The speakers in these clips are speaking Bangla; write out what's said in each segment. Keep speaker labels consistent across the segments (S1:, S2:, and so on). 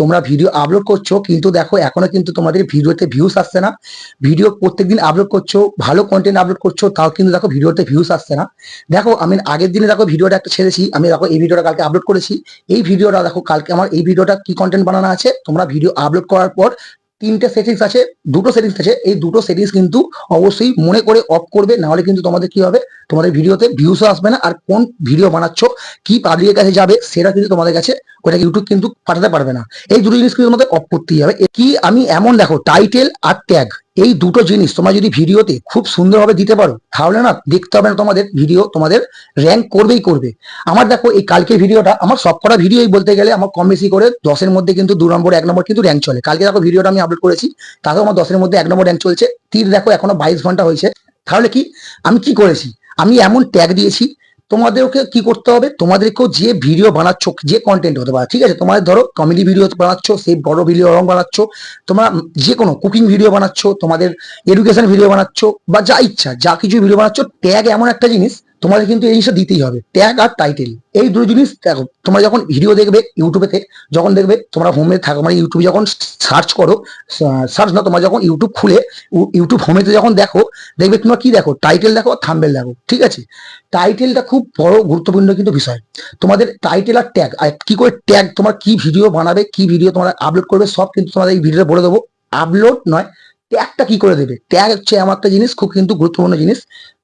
S1: তোমরা ভিডিও আপলোড করছ, কিন্তু দেখো, এখনও কিন্তু তোমাদের ভিডিওতে ভিউস আসছে না। ভিডিও প্রত্যেকদিন আপলোড করছ, ভালো কন্টেন্ট আপলোড করছ, তাও কিন্তু দেখো ভিডিওতে ভিউস আসছে না। দেখো, আমি আগের দিনে দেখো ভিডিওটা একটা ছেড়েছি, আমি দেখো এই ভিডিওটা কালকে আপলোড করেছি। এই ভিডিওটা দেখো, কালকে আমার এই ভিডিওটা কি কন্টেন্ট বানানো আছে? তোমরা ভিডিও আপলোড করার পর তিনটে সেটিংস আছে দুটো সেটিংস আছে। এই দুটো সেটিংস কিন্তু অবশ্যই মনে করে অফ করবে, নাহলে কিন্তু তোমাদের কি হবে? তোমাদের ভিডিওতে ভিউসও আসবে না। আর কোন ভিডিও বানাচ্ছ, কি পাবলিকের কাছে যাবে, সেটা কিন্তু তোমাদের কাছে ওটা ইউটিউব কিন্তু পাঠাতে পারবে না। এই দুটো জিনিস কিন্তু তোমাদের অফ করতেই হবে। কি আমি এমন দেখো টাইটেল আর ট্যাগ এই দুটো জিনিস তোমরা যদি ভিডিওতে খুব সুন্দরভাবে দিতে পারো, তাহলে না দেখতে হবে না তোমাদের ভিডিও তোমাদের র্যাঙ্ক করবেই করবে। আমার দেখো, এই কালকে ভিডিওটা, আমার সব কটা ভিডিওই বলতে গেলে আমার কম বেশি করে দশের মধ্যে কিন্তু দু নম্বর, এক নম্বর কিন্তু র্যাঙ্ক চলে। কালকে দেখো ভিডিওটা আমি আপলোড করেছি, তাতেও আমার দশের মধ্যে এক নম্বর র্যাঙ্ক চলছে। তীর দেখো, এখনও বাইশ ঘণ্টা হয়েছে। তাহলে কি? আমি কি করেছি? আমি এমন ট্যাগ দিয়েছি, তোমাদেরকে কি করতে হবে? তোমাদেরকেও যে ভিডিও বানাচ্ছ, যে কন্টেন্ট হতে পারে, ঠিক আছে? তোমাদের ধরো কমেডি ভিডিও বানাচ্ছ সেই বড় ভিডিও রং বানাচ্ছ, তোমরা যে কোনো কুকিং ভিডিও বানাচ্ছ, তোমাদের এডুকেশন ভিডিও বানাচ্ছ, বা যা ইচ্ছা, যা কিছু ভিডিও বানাচ্ছ ট্যাগ এমন একটা জিনিস তোমাদের কিন্তু এই জিনিসটা দিতেই হবে। ট্যাগ আর টাইটেল এই দুটো জিনিস দেখো, তোমরা যখন ভিডিও দেখবে ইউটিউবেতে যখন দেখবে তোমরা হোমে থাকো মানে ইউটিউবে যখন সার্চ করো সার্চ না, তোমরা যখন ইউটিউব খুলে ইউটিউব হোমেতে যখন দেখো, দেখবে তোমরা কি দেখো? টাইটেল দেখো থাম্বেল দেখো, ঠিক আছে? টাইটেলটা খুব বড় গুরুত্বপূর্ণ কিন্তু বিষয়। তোমাদের টাইটেল আর ট্যাগ আর কি করে ট্যাগ তোমার কি ভিডিও বানাবে, কি ভিডিও তোমরা আপলোড করবে, সব কিন্তু তোমাদের এই ভিডিওতে বলে দেবো। আপলোড নয় ট্যাগটা কি করে দেবে? ট্যাগ হচ্ছে এমন একটা জিনিস, খুব কিন্তু গুরুত্বপূর্ণ জিনিস।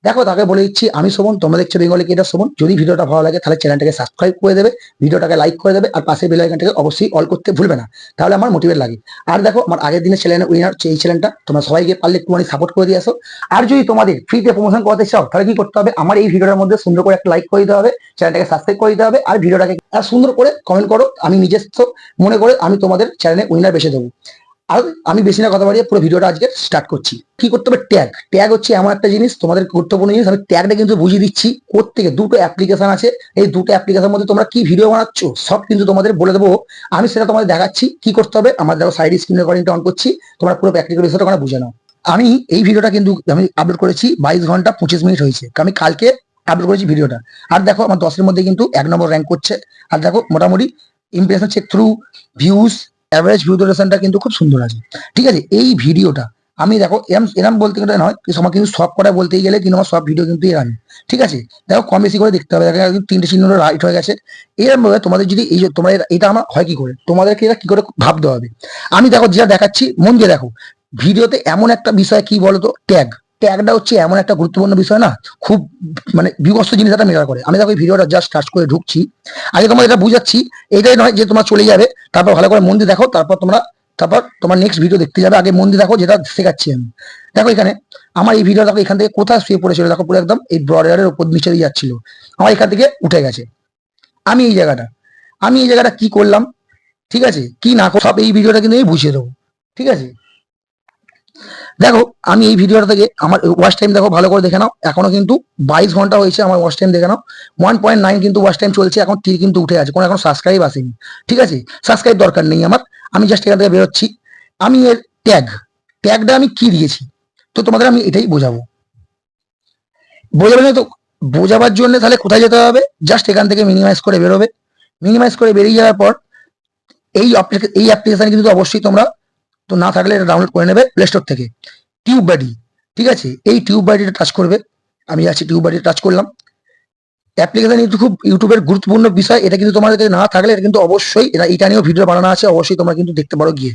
S1: দেখো, তাকে বলে দিচ্ছি, আমি শোভন, তোমরা দেখছ বেঙ্গলি কেটার শোভন। যদি ভিডিওটা ভালো লাগে, তাহলে চ্যানেলটাকে সাবস্ক্রাইব করে দেবে, ভিডিওটাকে লাইক করে দেবে, আর পাশে বেল আইকনটাকে অবশ্যই অল করতে ভুলবে না। তাহলে আমার মোটিভেট লাগে। আর দেখো, আমার আগের দিনের চ্যানেল উইনার এই চ্যানেলটা তোমরা সবাইকে পারলে একটুখানি সাপোর্ট করে দিয়ে আসো। আর যদি তোমাদের ফ্রিতে প্রমোশন করতে চাও, তাহলে কি করতে হবে? আমার এই ভিডিওটার মধ্যে সুন্দর করে একটা লাইক করে দিতে হবে, চ্যানেলটাকে সাবস্ক্রাইব করে দিতে হবে, আর ভিডিওটাকে সুন্দর করে কমেন্ট করো। আমি নিজস্ব মনে করে আমি তোমাদের চ্যানেলে উইনার বেছে দেবো। আর আমি বেশি না কথা বাড়িয়ে পুরো ভিডিওটা আজকে স্টার্ট করছি। কি করতে হবে? ট্যাগ ট্যাগ হচ্ছে এমন একটা জিনিস, তোমাদের গুরুত্বপূর্ণ জিনিস, আমি ট্যাগটা কিন্তু বুঝিয়ে দিচ্ছি। কোথেকে দুটো অ্যাপ্লিকেশন আছে। এই দুটো অ্যাপ্লিকেশন মধ্যে তোমরা কি ভিডিও বানাচ্ছ, সব কিন্তু তোমাদের বলে দেবো। আমি সেটা তোমাদের দেখাচ্ছি, কি করতে হবে? আমার দেখো সাইড স্ক্রিন রেকর্ডিংটা অন করছি, তোমরা পুরো প্র্যাকটিক্যাল বিষয়টা ওখানে বুঝে নাও। আমি এই ভিডিওটা কিন্তু আমি আপলোড করেছি, বাইশ ঘণ্টা পঁচিশ মিনিট হয়েছে। আমি কালকে আপলোড করেছি ভিডিওটা আর দেখো, আমার দশের মধ্যে কিন্তু এক নম্বর র্যাঙ্ক করছে। আর দেখো, মোটামুটি impression check through views average view ডিউরেশনটা কিন্তু খুব সুন্দর আছে। ঠিক আছে? এই ভিডিওটা, আমি দেখো, এরম এরম বলতে গেলে নয় কিন্তু আমার কিন্তু সব করা বলতেই গেলে কিন্তু আমার সব ভিডিও কিন্তু এরম। ঠিক আছে? দেখো, কম বেশি করে দেখতে হবে। তিনটে চিহ্ন রাইট হয়ে গেছে। এরকম ভাবে তোমাদের যদি এই তোমরা এটা আমার হয় কি করে? তোমাদেরকে এটা কি করে ভাবতে হবে? আমি দেখো যেটা দেখাচ্ছি, মন দিয়ে দেখো। ভিডিওতে এমন একটা বিষয় কি বলতো? ট্যাগ ট্যাগটা হচ্ছে এমন একটা গুরুত্বপূর্ণ বিষয় না, খুব মানে বিভস্ত জিনিস একটা মেটার করে। আমি দেখো ভিডিওটা জাস্ট টাচ করে ঢুকছি। আগে তোমার এটা বুঝাচ্ছি, এটাই নয় যে তোমরা চলে যাবে, তারপর ভালো করে মন দিয়ে দেখো, তারপর তোমরা, তারপর তোমার নেক্সট ভিডিও দেখতে যাবে। আগে মন দিয়ে দেখো, যেটা শেখাচ্ছি আমি। দেখো এখানে, আমার এই ভিডিও দেখো এখান থেকে কোথায় শুয়ে পড়েছিল, দেখো পুরো একদম এই ব্রডারের উপর নিচে দিয়ে যাচ্ছিল। আমার এখান থেকে উঠে গেছে। আমি এই জায়গাটা, আমি এই জায়গাটা কি করলাম, ঠিক আছে? কি না সব এই ভিডিওটা কিন্তু আমি বুঝিয়ে দেবো। ঠিক আছে? দেখো, আমি এই ভিডিওটা থেকে আমার ওয়াচ টাইম দেখো, ভালো করে দেখে নাও। এখনও কিন্তু বাইশ ঘণ্টা হয়েছে আমার ওয়াচ টাইম দেখে নাও। ওয়ান পয়েন্ট নাইন কিন্তু ওয়াচ টাইম চলছে, এখন তীর কিন্তু উঠে আছে। কোনো এখন সাবস্ক্রাইব আসেনি। ঠিক আছে? সাবস্ক্রাইব দরকার নেই আমার। আমি জাস্ট এখান থেকে বেরোচ্ছি। আমি এর ট্যাগ ট্যাগটা আমি কি দিয়েছি? তো তোমাদের আমি এটাই বোঝাবো। বোঝাবে না তো? বোঝাবার জন্য তাহলে কোথায় যেতে হবে? জাস্ট এখান থেকে মিনিমাইজ করে বেরোবে। মিনিমাইজ করে বেরিয়ে যাওয়ার পর এই এই অ্যাপ্লিকেশন কিন্তু অবশ্যই তোমরা তো না থাকলে এটা ডাউনলোড করে নেবে প্লে স্টোর থেকে। টিউব বাডি ঠিক আছে? এই টিউব বাডিটা টাচ করবে। আমি আছি টিউব বাডি টাচ করলাম। অ্যাপ্লিকেশন কিন্তু খুব ইউটিউবের গুরুত্বপূর্ণ বিষয়। এটা কিন্তু তোমাদের কাছে না থাকলে এটা কিন্তু অবশ্যই এটা এটা নিয়েও ভিডিও বানানো আছে, অবশ্যই তোমরা কিন্তু দেখতে পারো গিয়ে।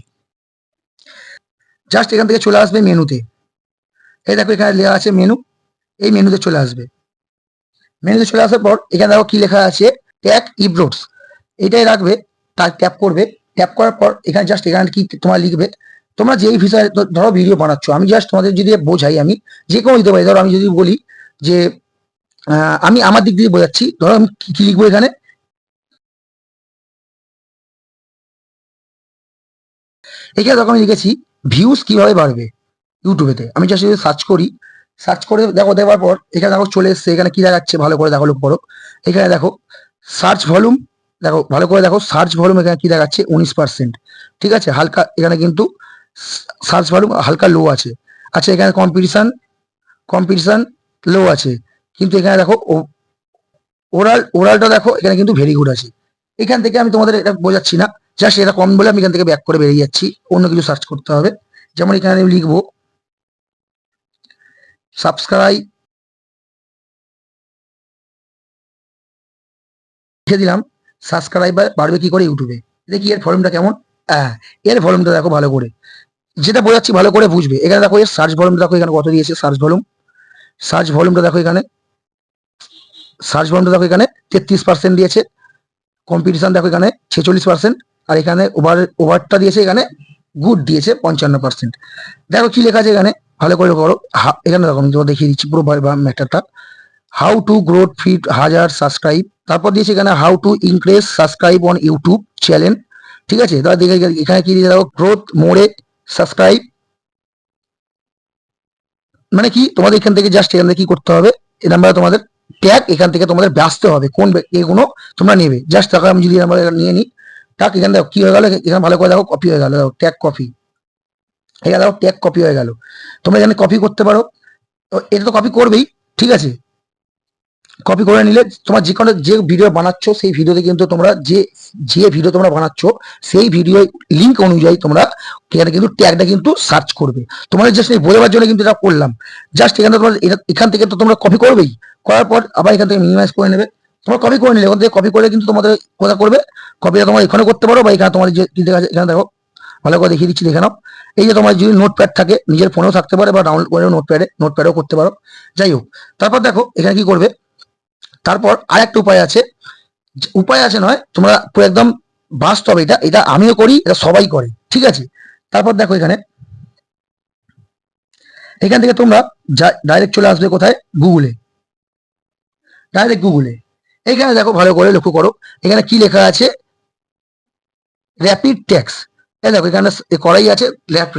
S1: জাস্ট এখান থেকে চলে আসবে মেনুতে। এই দেখো এখানে লেখা আছে মেনু এই মেনুতে চলে আসবে। মেনুতে চলে আসার পর এখানে দেখো কি লেখা আছে ট্যাগ ইব্রোডস এটাই রাখবে তার ট্যাপ করবে। ট্যাপ করার পর এখানে জাস্ট এখানে কি তোমরা লিখবে? তোমরা যেই ভিসা ধরো ভিডিও বানাচ্ছ, আমি জাস্ট তোমাদের যদি বোঝাই আমি, যে কোনো দিতে পারি। ধরো আমি যদি বলি যে আমি আমার দিক দিয়ে বোঝাচ্ছি, ধরো আমি কি- লিখব এখানে? এখানে তখন আমি লিখেছি ভিউজ কীভাবে বাড়বে ইউটিউবেতে আমি জাস্ট যদি সার্চ করি সার্চ করে দেখো দেওয়ার পর এখানে দেখো চলে এসছে, এখানে কি দেখাচ্ছে, ভালো করে দেখো লোক করো। এখানে দেখো সার্চ ভলিউম দেখো, ভালো করে দেখো সার্চ ভলিউম এখানে কি দেখাচ্ছে? উনিশ পার্সেন্ট ঠিক আছে? হালকা, এখানে কিন্তু সার্চ ভলিউম হালকা লো আছে। আচ্ছা এখানে কম্পিটিশন কম্পিটিশন লো আছে। কিন্তু এখানে দেখো ওরাল ওরালটা দেখো, এখানে কিন্তু ভেরি গুড আছে। এখান থেকে আমি তোমাদের এটা বোঝাচ্ছি না। জাস্ট এটা কম বলে আমি এখান থেকে ব্যাক করে বেরিয়ে যাচ্ছি। অন্য কিছু সার্চ করতে হবে। যেমন এখানে আমি লিখব সাবস্ক্রাইব লিখে দিলাম। সাবস্ক্রাইবার বাড়বে কি করে ইউটিউবে? দেখি এর ভলিউমটা কেমন? হ্যাঁ এর ভলিউমটা দেখো ভালো করে। যেটা বোঝাচ্ছি ভালো করে বুঝবে। এখানে দেখো এর সার্চ ভলিউমটা দেখো, এখানে কত দিয়েছে সার্চ ভলিউম সার্চ ভলিউমটা দেখো এখানে। সার্চ ভলিউমটা দেখো এখানে, তেত্রিশ পার্সেন্ট দিয়েছে। কম্পিটিশন দেখো এখানে, ছেচল্লিশ পার্সেন্ট আর এখানে ওভার ওভারটা দিয়েছে এখানে গুড দিয়েছে পঞ্চান্ন পার্সেন্ট দেখো কি লেখা আছে এখানে, ভালো করে করো। এখানে দেখো, আমি দেখিয়ে দিচ্ছি পুরো ম্যাটারটা হাউ টু গ্রোথ ফিট হাজার সাবস্ক্রাইব তারপর দিয়েছে এখানে how to increase subscribe on YouTube channel ঠিক আছে? তাহলে দেখে এখানে কি দিয়ে দেখো? গ্রোথ মোড়ে সাবস্ক্রাইব মানে কি? তোমাদের এখান থেকে জাস্ট এখান থেকে কি করতে হবে? এই নাম্বারে তোমাদের ট্যাগ এখান থেকে তোমাদের বাঁচতে হবে। কোন এগুলো তোমরা নেবে। জাস্ট দেখো আমি যদি নাম্বার নিয়ে নিই টাক এখান দেখো কি হয়ে গেল? এখানে ভালো করে দেখো কপি হয়ে গেল। দেখো ট্যাগ কপি এখানে দেখো ট্যাগ কপি হয়ে গেল। তোমরা এখানে কপি করতে পারো। এটা তো কপি করবেই। ঠিক আছে? কপি করে নিলে তোমার যে কোনো যে ভিডিও বানাচ্ছ, সেই ভিডিওতে কিন্তু তোমরা যে যে ভিডিও তোমরা বানাচ্ছ, সেই ভিডিও লিঙ্ক অনুযায়ী তোমরা এখানে কিন্তু ট্যাগটা কিন্তু সার্চ করবে। তোমাদের জাস্ট এই বোঝাবার জন্য কিন্তু এটা করলাম। জাস্ট এখানে তোমরা এখান থেকে তো তোমরা কপি করবেই। করার পর আবার এখান থেকে মিনিমাইজ করে নেবে। তোমরা কপি করে নিলে এখান থেকে কপি করে কিন্তু তোমাদের কোথা করবে। কপিটা তোমরা এখানে করতে পারো বা এখানে তোমাদের যে এখানে দেখো, ভালো করে দেখিয়ে দিচ্ছি, দেখে নাও। এই যে তোমার যদি নোটপ্যাড থাকে, নিজের ফোনেও থাকতে পারে বা ডাউনলোড করে নোটপ্যাডে নোটপ্যাডেও করতে পারো। যাই হোক, তারপর দেখো, এখানে কি করবে? তারপর আরেকটা উপায় আছে। উপায় আছে নয়, তোমরা একদম বাস্তব এটা এটা আমিও করি, এটা সবাই করে, ঠিক আছে? তারপর দেখো এখানে। এখান থেকে তোমরা ডাইরেক্ট চলে আসবে কোথায়? গুগলে ডাইরেক্ট গুগলে এখানে দেখো ভালো করে লক্ষ্য করো, এখানে কি লেখা আছে? র্যাপিড ট্যাক্স এই দেখো, এখানে করাই আছে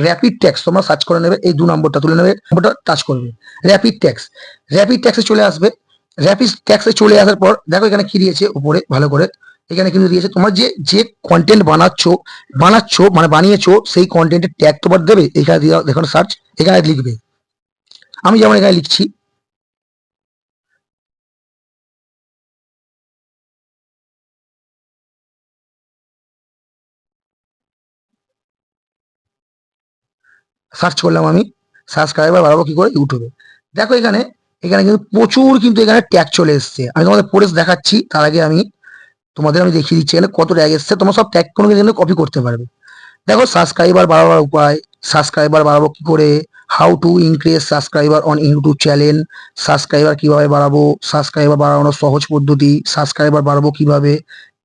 S1: র্যাপিড ট্যাক্স তোমরা সার্চ করে নেবে, এই দু নম্বরটা তুলে নেবে নম্বরটা টাচ করবে। র্যাপিড ট্যাক্স র্যাপিড ট্যাক্সে চলে আসবে। র্যাপিড ট্যাক্সে চলে আসার পর, দেখো এখানে কি দিয়েছে উপরে, ভালো করে। এখানে কিন্তু দিয়েছে, তোমার যে যে কন্টেন্ট বানাচ্ছো বানাচ্ছো মানে বানিয়েছো, সেই কন্টেন্টের ট্যাগ তোমার দেবে। এখানে দেখো সার্চ এখানে লিখবে। আমি যেমন এখানে লিখছি। সার্চ করলাম আমি সাবস্ক্রাইবার বাড়াবো কি করে? ইউটিউবে দেখো এখানে এখানে কিন্তু প্রচুর কিন্তু এখানে ট্যাগ চলে এসছে। আমি তোমাদের পড়ে দেখাচ্ছি, তার আগে আমি তোমাদের আমি দেখিয়ে দিচ্ছি। এখানে কত ট্যাগ এসছে, তোমার সব ট্যাগ কোনো কিন্তু কপি করতে পারবে। দেখো সাবস্ক্রাইবার বাড়াবার উপায় সাবস্ক্রাইবার বাড়াবো কি করে? How to increase subscriber on YouTube channel subscriber কীভাবে বাড়াবো? সাবস্ক্রাইবার বাড়ানোর সহজ পদ্ধতি সাবস্ক্রাইবার বাড়াবো কীভাবে?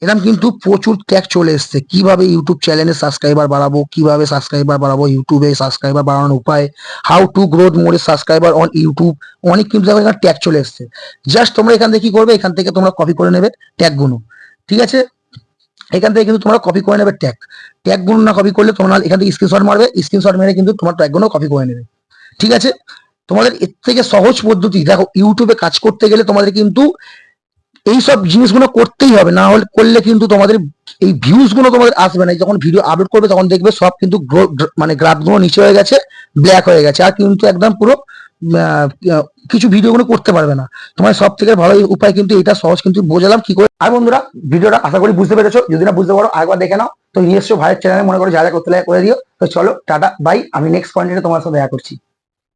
S1: এরকম কিন্তু প্রচুর ট্যাগ চলে এসছে। কীভাবে ইউটিউব চ্যানেলে সাবস্ক্রাইবার বাড়াবো, কীভাবে সাবস্ক্রাইবার বাড়াবো ইউটিউবে সাবস্ক্রাইবার বাড়ানোর উপায় how to growth more subscriber on YouTube অনেক কিন্তু এখানে ট্যাগ চলে এসছে। জাস্ট তোমরা এখান থেকে কি করবে? এখান থেকে তোমরা কপি করে নেবে ট্যাগগুলো। ঠিক আছে? এখান থেকে কিন্তু তোমরা কপি করে নেবে ট্যাগ ট্যাগগুলো না কপি করলে তোমরা এখান থেকে স্ক্রিনশট মারবে। স্ক্রিনশট মেরে কিন্তু তোমার ট্যাগগুলো কপি করে নেবে। ঠিক আছে? তোমাদের এর থেকে সহজ পদ্ধতি, দেখো ইউটিউবে কাজ করতে গেলে তোমাদের কিন্তু এই সব জিনিসগুলো করতেই হবে, না হলে করলে কিন্তু তোমাদের এই ভিউজগুলো তোমাদের আসবে না। যখন ভিডিও আপলোড করবে, তখন দেখবে সব কিন্তু মানে গ্রাফগুলো নিচে হয়ে গেছে ব্ল্যাক হয়ে গেছে। আর কিন্তু একদম পুরো কিছু ভিডিও গুলো করতে পারবে না। তোমার সব থেকে ভালো উপায় কিন্তু এটা, সহজ কিন্তু বোঝালাম কি করে। আর বন্ধুরা, ভিডিওটা আশা করি বুঝতে পেরেছ। যদি না বুঝতে পারো, আরেকবার দেখে নাও। তো নিজস্ব ভাইয়ের চ্যানেলে মনে করো যা যা করতে লাগে করে দিও। তো চলো, টাটা বাই আমি নেক্সট কন্টেন্টে তোমার সাথে দেখা করছি।